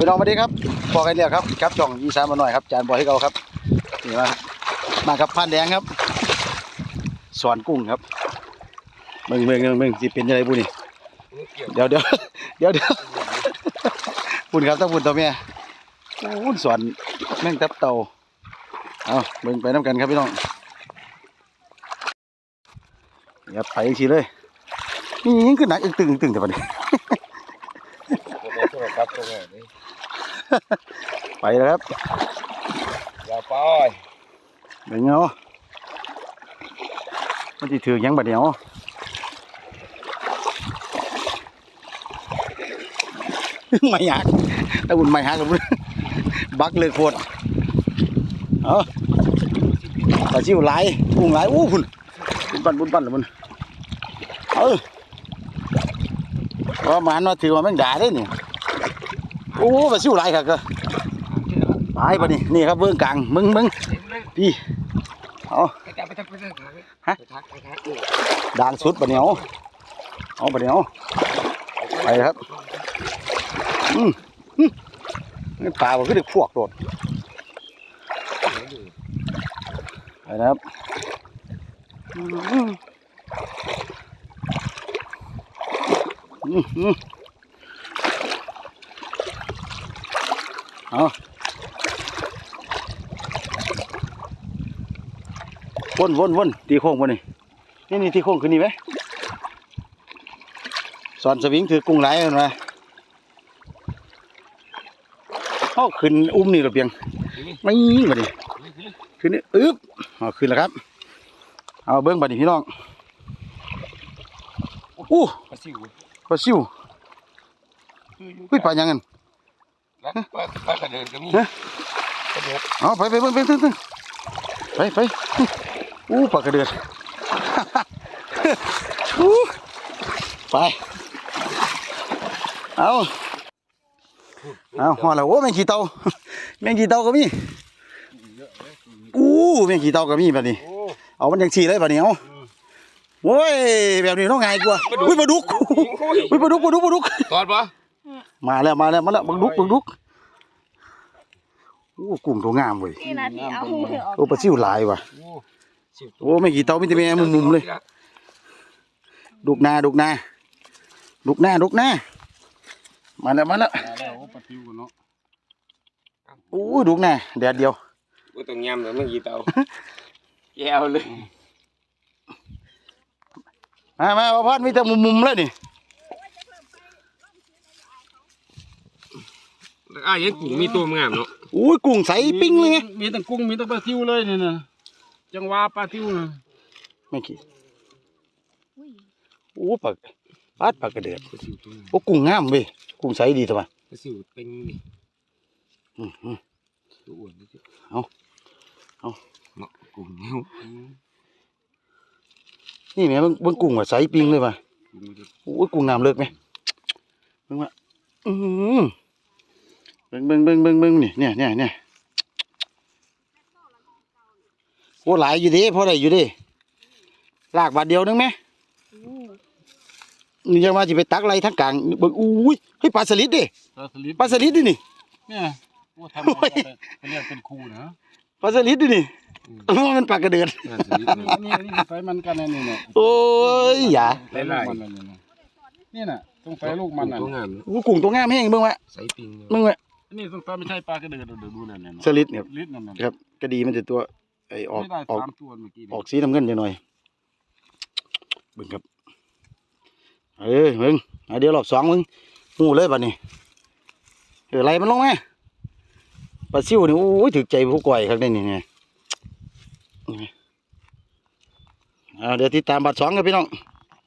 พี่น้องสวัสดีครับบอกกันเนี่ยครับครับช่องอีสานมาหน่อยครับจานบอยให้เราครับนี่มามาครับผ่านแดงครับสอนกุ้งครับเมืองเมืองเมืองเมืองจีเป็นยังไงบุนี่เดี๋ยวเดี๋ยวเดี๋ยวเดี๋ยวบุญครับต้องบุญตัวเมียบุญสอนแม่งตับเต่าเอาเมืองไปน้ำกันครับพี่น้องอย่าไปอีกทีเลยนี่ยิ่งขึ้นหนักอึ้งตึงอึ้งตึงแต่ปะนี้ครับตรงนี้ ไปแล้วครับอย่าไปเดี๋ยวเงามันจะถือหยังบัดเดียวไม่อยากถ้าบุญไม่หักกับบุญบักเลยโคตรเอาปลาชิวหลายกุ้งหลายอู้พุ่นบุญปั้นบุญปั้นเลยบุญเออว่ามันว่าถือว่าแม่งด่าได้นี่ โอ้ปลาชิวหลครับก็ไปปะนี่นี่ครับเบื้องกลางมึงมึงพี่เอาไปทักไปทักไปทักฮะด่างสุดปะเนี่ยเอาเอาปะเนี่ยเอาไปครับอืมอืมนี่ปลามันก็ได้พวกโดดไปนะครับอืมอืมอืมอืม เอาวนวนวนตีโค้งวนนี่นี่นี่ตีโค้งขึ้นนี่ไหมสอนสวิงถือกุ้งไหลมันมาเอาขึ้นอุ้มนี่ระเบียง ไม่ยิงมาดิขึ้นนี่อึ๊บเอาขึ้นแล้วครับ เอาเบิ้งบัดนี้พี่น้องอู้ปลาซิวปลาซิวเฮ้ยปลายังไง แล้วปลาปลากระเดินก็มีฮะกระเดินเอาไปไปเบิ้งไปตึ้งตึ้งไปไปอู้ปลากระเดือดอู้ไปเอาเอาหัวแล้วโอ้แมงขี้เต่าแมงขี้เต่าก็มีอู้แมงขี้เต่าก็มีแบบนี้โอ้เอามันยังฉี่เลยแบบนี้เอาโว้ยแบบนี้ต้องไงกว่าอุ้ยปลาดุกอุ้ยปลาดุกปลาดุกปลาดุกตอดปะ มาแล้วมาแล้วมาแล้วปลาดุกปลาดุกโอ้กุ้งตัวงามเว้ยนี่นาทีเอามือออกโอ้ปลาซิวหลายว่ะโอ้ซิวโอ้ไม่กี่เตาไม่แต่แม่มุมๆเลยดุกหน้าดุกหน้าดุกหน้าดุกหน้ามาแล้วมาแล้วมาแล้วโอ้ปลาซิวเนาะโอ้ยดุกหน้าแดดเดียวโอ้ต้องยำเลยเมื่อกี้เตาแย่เลยมามาเอาพอดมีแต่มุมๆเลยนี่ อะยังกุ้งมีตัวงามเนาะโอ้ยกุ้งใสปิ้งเลยไงมีแต่กุ้งมีแต่ปลาซิวเลยนี่นะจังหวะปลาซิวนะไม่กี่โอ้ปลาปลาดปลากระเดือดปลาซิวตัวงามโอ้กุ้งงามเว้ยกุ้งใสดีตัวมาปลาซิวเป็นนี่อืมอืมตัวอ้วนนี่สิเอาเอาเนาะกุ้งเนี่ยนี่แม่เบิ่งเบิ่งกุ้งว่าใสปิ้งเลยว่ะโอ้ยกุ้งน้ำเลิกไหมเบิ่งว่าอืมเบิ่งเบิ่งเบิ่งเบิ่งเบิ่งนี่เนี่ยเนี่ยเนี่ยโอ้หลายอยู่เดิพอได้อยู่เดิลากบาทเดียวนึงไหมนี่ยังมาจะไปตักอะไรทั้งกลางเบิ่งอุ้ยเฮ้ยปลาสลิดดิปลาสลิดปลาสลิดดินี่เนี่ยโอ้ทำอะไรก็ไปเรียกเป็นครูนะปลาสลิดดินี่มันปลากระเดือนปลาสลิดนี่เนาะนี่นี่ไฟมันกันนะนี่เนี่ยโอ้ยอย่าไฟลูกมันน่ะนี่นะนี่น่ะตรงไฟลูกมันน่ะตัวงามเนาะโอ้กุ้งตัวงามแห้งเบิ่งวะใส่ปิงเนาะเบิ่งวะ นี่ตรงไฟไม่ใช่ปลากระเดือดเดี๋ยวดูนั่นน่ะสลิดเนี่ยลิดนั่นน่ะครับกระดีมันจะตัวไอออกไม่ได้ออกสามตัวเมื่อกี้ออกสีน้ำเงินจังหน่อยเบิ่งครับเออมึงเอาเดี๋ยวรอบสองมึงหูเลยบัดนี้เออไรมันลงไหมปลาซิวนี่โอ้ยถึกใจผู้ก่อยครับนี่นี่ไงเอาเดี๋ยวติดตามบัดสองกันพี่น้อง